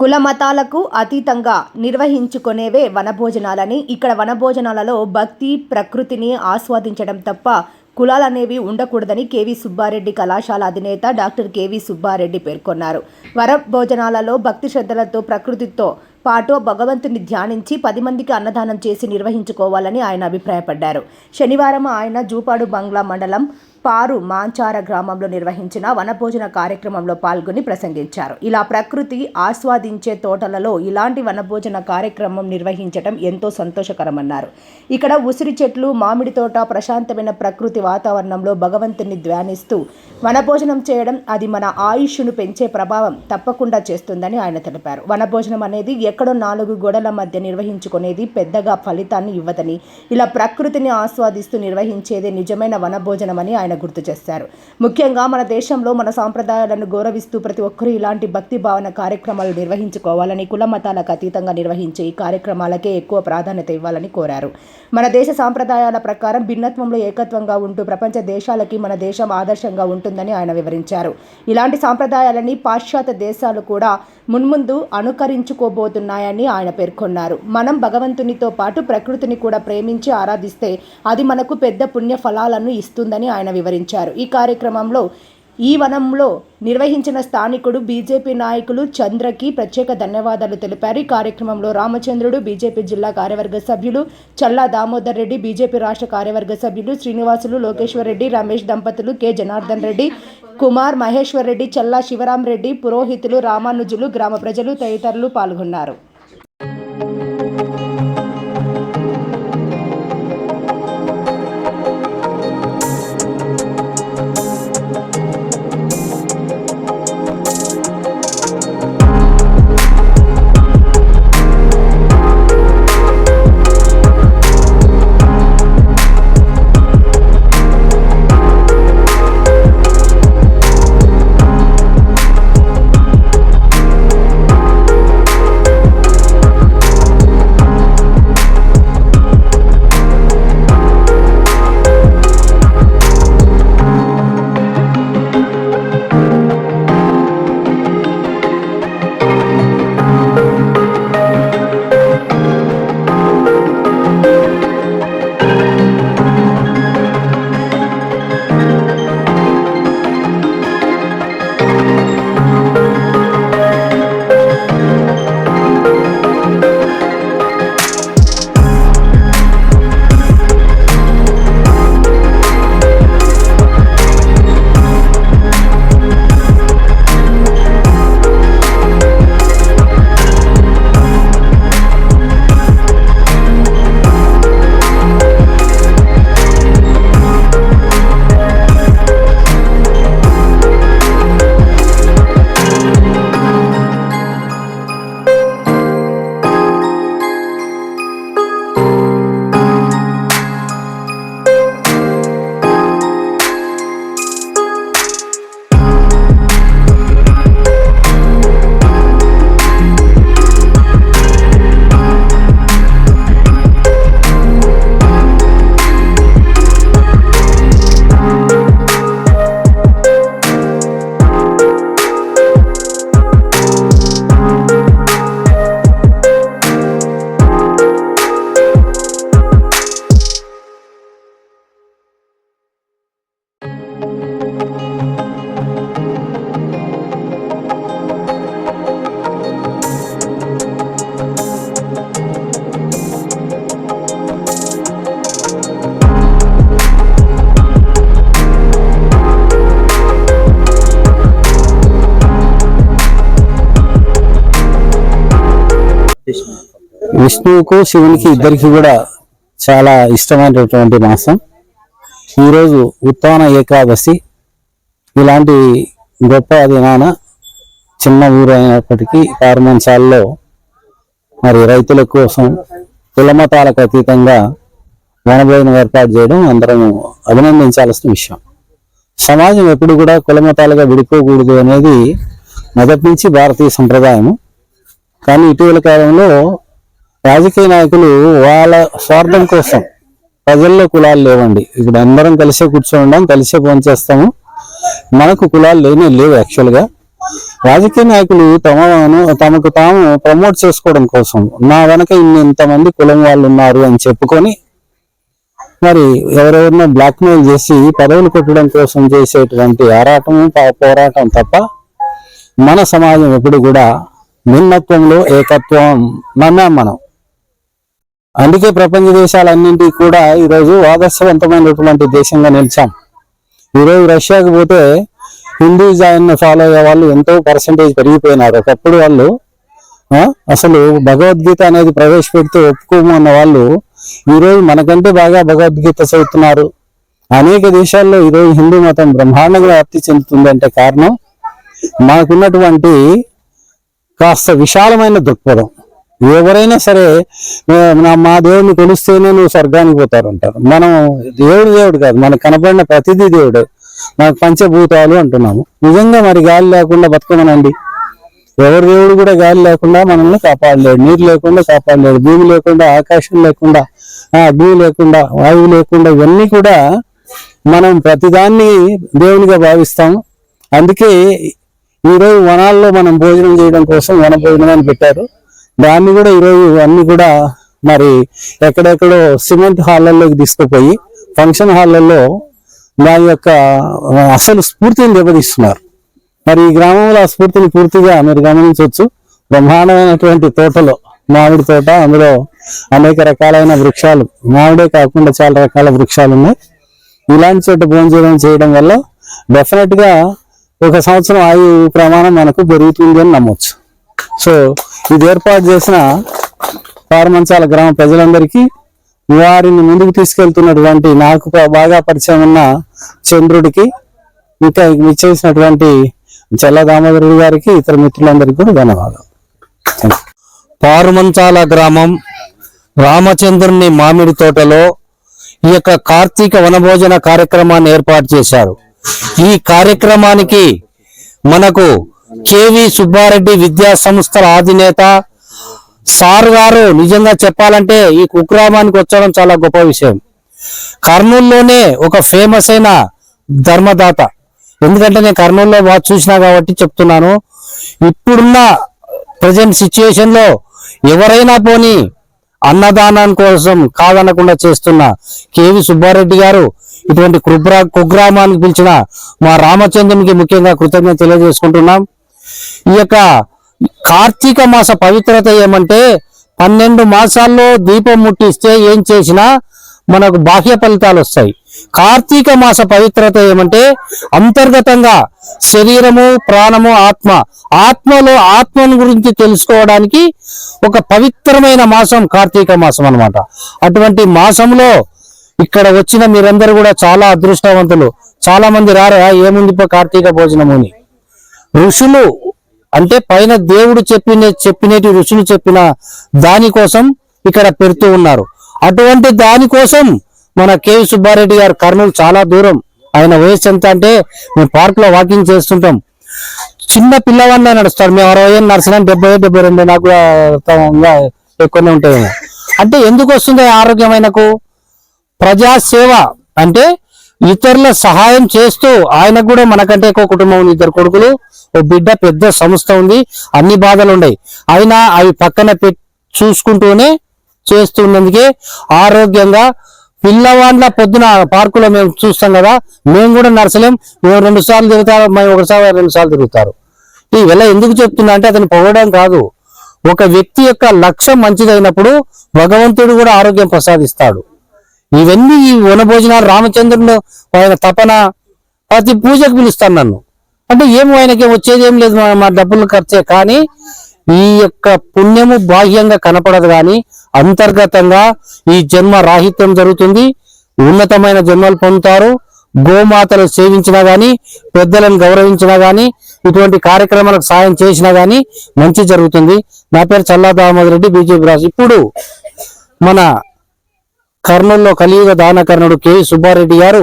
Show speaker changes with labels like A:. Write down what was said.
A: కుల మతాలకు అతీతంగా నిర్వహించుకునేవే వనభోజనాలని ఇక్కడ వనభోజనాలలో భక్తి ప్రకృతిని ఆస్వాదించడం తప్ప కులాలనేవి ఉండకూడదని కేవీ సుబ్బారెడ్డి కళాశాల అధినేత డాక్టర్ కేవీ సుబ్బారెడ్డి పేర్కొన్నారు. వనభోజనాలలో భక్తి శ్రద్ధలతో ప్రకృతితో పాటు భగవంతుని ధ్యానించి పది మందికి అన్నదానం చేసి నిర్వహించుకోవాలని ఆయన అభిప్రాయపడ్డారు. శనివారం ఆయన జూపాడు బంగ్లా మండలం పారు మాంచార గ్రామంలో నిర్వహించిన వనభోజన కార్యక్రమంలో పాల్గొని ప్రసంగించారు. ఇలా ప్రకృతి ఆస్వాదించే తోటలలో ఇలాంటి వనభోజన కార్యక్రమం నిర్వహించడం ఎంతో సంతోషకరమన్నారు. ఇక్కడ ఉసిరి చెట్లు మామిడి తోట ప్రశాంతమైన ప్రకృతి వాతావరణంలో భగవంతుని ధ్యానిస్తూ వనభోజనం చేయడం అది మన ఆయుష్ను పెంచే ప్రభావం తప్పకుండా చేస్తుందని ఆయన తెలిపారు. వనభోజనం అనేది ఎక్కడో నాలుగు గోడల మధ్య నిర్వహించుకునేది పెద్దగా ఫలితాన్ని ఇవ్వదని ఇలా ప్రకృతిని ఆస్వాదిస్తూ నిర్వహించేదే నిజమైన వనభోజనమని ఆయన గుర్తు చేశారు. ముఖ్యంగా మన దేశంలో మన సాంప్రదాయాలను గౌరవిస్తూ ప్రతి ఒక్కరూ ఇలాంటి భక్తి భావన కార్యక్రమాలు నిర్వహించుకోవాలని కుల మతాలకు అతీతంగా నిర్వహించే ఈ కార్యక్రమాలకే ఎక్కువ ప్రాధాన్యత ఇవ్వాలని కోరారు. మన దేశ సాంప్రదాయాల ప్రకారం భిన్నత్వంలో ఏకత్వంగా ఉంటూ ప్రపంచ దేశాలకి మన దేశం ఆదర్శంగా ఉంటుందని ఆయన వివరించారు. ఇలాంటి సాంప్రదాయాలని పాశ్చాత్య దేశాలు కూడా మున్ముందు అనుకరించుకోబోతున్నాయని ఆయన పేర్కొన్నారు. మనం భగవంతునితో పాటు ప్రకృతిని కూడా ప్రేమించి ఆరాధిస్తే అది మనకు పెద్ద పుణ్య ఫలాలను ఇస్తుందని ఆయన వివరించారు. ఈ కార్యక్రమంలో ఈ వనంలో నిర్వహించిన స్థానికుడు బీజేపీ నాయకులు చంద్రకి ప్రత్యేక ధన్యవాదాలు తెలిపారు. ఈ కార్యక్రమంలో రామచంద్రుడు బీజేపీ జిల్లా కార్యవర్గ సభ్యులు చల్లా దామోదర్ రెడ్డి బీజేపీ రాష్ట్ర కార్యవర్గ సభ్యులు శ్రీనివాసులు లోకేశ్వర్ రెడ్డి రమేష్ దంపతులు కె. జనార్దన్ రెడ్డి కుమార్ మహేశ్వర్ రెడ్డి చల్లా శివరాం రెడ్డి పురోహితులు రామానుజులు గ్రామ ప్రజలు తదితరులు పాల్గొన్నారు.
B: విష్ణువుకు శివునికి ఇద్దరికి కూడా చాలా ఇష్టమైనటువంటి మాసం. ఈరోజు ఉత్తాన ఏకాదశి. ఇలాంటి గొప్ప దినాన చిన్న ఊరు అయినప్పటికీ పారమంచాల్లో మరి రైతుల కోసం కులమతాలకు అతీతంగా వనభోజనం ఏర్పాటు చేయడం అందరం అభినందించాల్సిన విషయం. సమాజం ఎప్పుడు కూడా కులమతాలుగా విడిపోకూడదు అనేది మొదటి నుంచి భారతీయ సంప్రదాయము. కానీ ఇటీవల కాలంలో రాజకీయ నాయకులు వాళ్ళ స్వార్థం కోసం ప్రజల్లో కులాలు లేవండి. ఇక్కడ అందరం కలిసే కూర్చోండాం కలిసే పనిచేస్తాము. మనకు కులాలు లేనే లేవు యాక్చువల్గా రాజకీయ నాయకులు తమను తమకు తాము ప్రమోట్ చేసుకోవడం కోసం నా వెనక ఇన్ని ఇంతమంది కులం వాళ్ళు ఉన్నారు అని చెప్పుకొని మరి ఎవరెవరినో బ్లాక్మెయిల్ చేసి పదవులు కొట్టడం కోసం చేసేటువంటి ఆరాటం పోరాటం తప్ప మన సమాజం ఎప్పుడు కూడా నిన్నత్వంలో ఏకత్వం నమ్మాం మనం. అందుకే ప్రపంచ దేశాలన్నింటికి కూడా ఈరోజు ఆదర్శవంతమైనటువంటి దేశంగా నిలిచాం. ఈరోజు రష్యాకి పోతే హిందూజాన్ని ఫాలో అయ్యే వాళ్ళు ఎంతో పర్సంటేజ్ పెరిగిపోయినారు. ఒకప్పుడు వాళ్ళు అసలు భగవద్గీత అనేది ప్రవేశపెడితే ఒప్పుకోమన్న వాళ్ళు ఈరోజు మనకంటే బాగా భగవద్గీత చదువుతున్నారు. అనేక దేశాల్లో ఈరోజు హిందూ మతం బ్రహ్మాండంగా వ్యాప్తి చెందుతుందంటే కారణం మనకున్నటువంటి కాస్త విశాలమైన దృక్పథం. ఎవరైనా సరే మా దేవుడిని కొలుస్తేనే నువ్వు స్వర్గానికి పోతారు అంటారు. మనం దేవుడు దేవుడు కాదు మనకు కనపడిన ప్రతిదీ దేవుడు. మనకు పంచభూతాలు అంటున్నాము. నిజంగా మరి గాలి లేకుండా బతకమనండి? ఎవరి దేవుడు కూడా గాలి లేకుండా మనల్ని కాపాడలేడు. నీరు లేకుండా కాపాడలేడు. భూమి లేకుండా ఆకాశం లేకుండా భూమి అగ్ని లేకుండా వాయువు లేకుండా ఇవన్నీ కూడా మనం ప్రతిదాన్ని దేవునిగా భావిస్తాం. అందుకే ఈరోజు వనాల్లో మనం భోజనం చేయడం కోసం వన భోజనం అని పెట్టారు. దాన్ని కూడా ఈరోజు అన్ని కూడా మరి ఎక్కడెక్కడో సిమెంట్ హాళ్ళల్లోకి తీసుకుపోయి ఫంక్షన్ హాళ్ళల్లో దాని యొక్క అసలు స్ఫూర్తిని దెబ్బతీస్తున్నారు. మరి ఈ గ్రామంలో ఆ స్ఫూర్తిని పూర్తిగా మీరు గమనించవచ్చు. బ్రహ్మాండమైనటువంటి తోటలో మామిడి తోట అందులో అనేక రకాలైన వృక్షాలు మామిడే కాకుండా చాలా రకాల వృక్షాలు ఉన్నాయి. ఇలాంటి చోట భోజనం చేయడం వల్ల డెఫినెట్గా ఒక సంవత్సరం ఆయు ప్రమాణం మనకు పెరుగుతుంది అని నమ్మొచ్చు. సో ఇది ఏర్పాటు చేసిన పారమంచాల గ్రామ ప్రజలందరికీ వారిని ముందుకు తీసుకెళ్తున్నటువంటి నాకు బాగా పరిచయం ఉన్న చంద్రుడికి ఇంకా ఇచ్చేసినటువంటి చల్ల దామోదరుడు గారికి ఇతర మిత్రులందరికీ కూడా ధన్యవాదాలు.
C: పారుమంచాల గ్రామం రామచంద్రుని మామిడి తోటలో ఈ యొక్క కార్తీక వనభోజన కార్యక్రమాన్ని ఏర్పాటు చేశారు. ఈ కార్యక్రమానికి మనకు కేవి సుబ్బారెడ్డి విద్యా సంస్థల అధినేత సార్ గారు నిజంగా చెప్పాలంటే ఈ కుగ్రామానికి వచ్చడం చాలా గొప్ప విషయం. కర్నూలులోనే ఒక ఫేమస్ అయిన ధర్మదాత. ఎందుకంటే నేను కర్నూలులో బాగా చూసినా కాబట్టి చెప్తున్నాను. ఇప్పుడున్న ప్రజెంట్ సిచ్యుయేషన్లో ఎవరైనా పోని అన్నదానం కోసం కాదనకుండా చేస్తున్న కేవి సుబ్బారెడ్డి గారు ఇటువంటి కుగ్రా కుగ్రామానికి పిలిచిన మా రామచంద్రునికి ముఖ్యంగా కృతజ్ఞత తెలియజేసుకుంటున్నాం. ఈ యొక్క కార్తీక మాస పవిత్రత ఏమంటే పన్నెండు మాసాల్లో దీపం ముట్టిస్తే ఏం చేసినా మనకు బాహ్య ఫలితాలు వస్తాయి. కార్తీక మాస పవిత్రత ఏమంటే అంతర్గతంగా శరీరము ప్రాణము ఆత్మ ఆత్మలో ఆత్మను గురించి తెలుసుకోవడానికి ఒక పవిత్రమైన మాసం కార్తీక మాసం అనమాట అటువంటి మాసంలో ఇక్కడ వచ్చిన మీరందరూ కూడా చాలా అదృష్టవంతులు. చాలా మంది రారా ఏముంది కార్తీక భోజనము అని. ఋషులు అంటే పైన దేవుడు చెప్పిన చెప్పినటి ఋషులు చెప్పిన దానికోసం ఇక్కడ పెడుతూ ఉన్నారు. అటువంటి దానికోసం మన కేవి సుబ్బారెడ్డి గారు కర్నూలు చాలా దూరం. ఆయన వయసు ఎంత అంటే మేము పార్క్లో వాకింగ్ చేస్తుంటాం. చిన్న పిల్లవాడినే నడుస్తారు. మేము అరవై ఏళ్ళు నడిచినా డెబ్బై డెబ్బై రెండు నాకు ఎక్కువనే ఉంటాయేమో అంటే ఎందుకు వస్తుంది ఆరోగ్యమైనకు? ప్రజాసేవ అంటే ఇతరుల సహాయం చేస్తూ ఆయనకు కూడా మనకంటే ఎక్కువ కుటుంబం ఉంది. ఇద్దరు కొడుకులు ఓ బిడ్డ పెద్ద సంస్థ ఉంది. అన్ని బాధలు ఉన్నాయి. అయినా అవి పక్కన పెట్ చూసుకుంటూనే చేస్తున్నందుకే ఆరోగ్యంగా పిల్లవాండ్ల పొద్దున పార్కులో మేము చూస్తాం కదా మేము కూడా నడచలేం మేము రెండు సార్లు తిరుగుతారు మేము ఒకసారి రెండు సార్లు తిరుగుతారు. ఈ వెళ్ళ ఎందుకు చెప్తున్నా అంటే అతను పొగడం కాదు. ఒక వ్యక్తి యొక్క లక్ష్యం మంచిదైనప్పుడు భగవంతుడు కూడా ఆరోగ్యం ప్రసాదిస్తాడు. ఇవన్నీ ఈ వనభోజనాలు రామచంద్రుడు ఆయన తపన ప్రతి పూజకు పిలుస్తాను నన్ను. అంటే ఏమో ఆయనకి వచ్చేది ఏం లేదు మా- డబ్బులు ఖర్చే కానీ ఈ యొక్క పుణ్యము బాహ్యంగా కనపడదు కానీ అంతర్గతంగా ఈ జన్మ రాహిత్యం జరుగుతుంది. ఉన్నతమైన జన్మలు పొందుతారు. గోమాతలు సేవించినా కానీ పెద్దలను గౌరవించినా కానీ ఇటువంటి కార్యక్రమాలకు సాయం చేసినా కానీ మంచి జరుగుతుంది. నా పేరు చల్లా దామోదర్ రెడ్డి బీజేపీ రాజు. ఇప్పుడు మన కర్నూలులో కలియుగ దానకర్ణుడు కె. సుబ్బారెడ్డి గారు